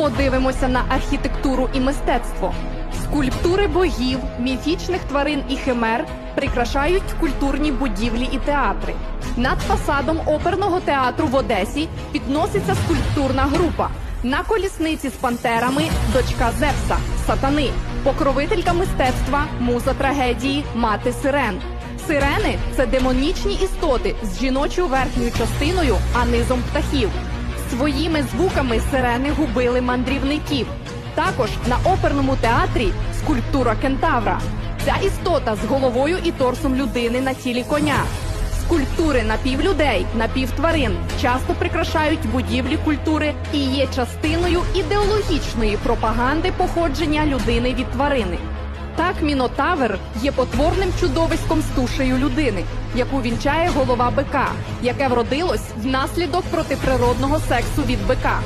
Подивимося на архітектуру і мистецтво. Скульптури богів, міфічних тварин і химер прикрашають культурні будівлі і театри. Над фасадом оперного театру в Одесі підноситься скульптурна група. На колісниці з пантерами дочка Зевса, сатани, покровителька мистецтва, муза трагедії, мати сирен. Сирени це демонічні істоти з жіночою верхньою частиною, а низом птахів. Своїми звуками сирени губили мандрівників. Також на оперному театрі скульптура кентавра. Ця істота з головою і торсом людини на тілі коня. Скульптури напівлюдей, напівтварин часто прикрашають будівлі культури і є частиною ідеологічної пропаганди походження людини від тварини. Так мінотавр є потворним чудовиськом з тушею людини, яку вінчає голова бика, яке вродилось внаслідок протиприродного сексу від бика.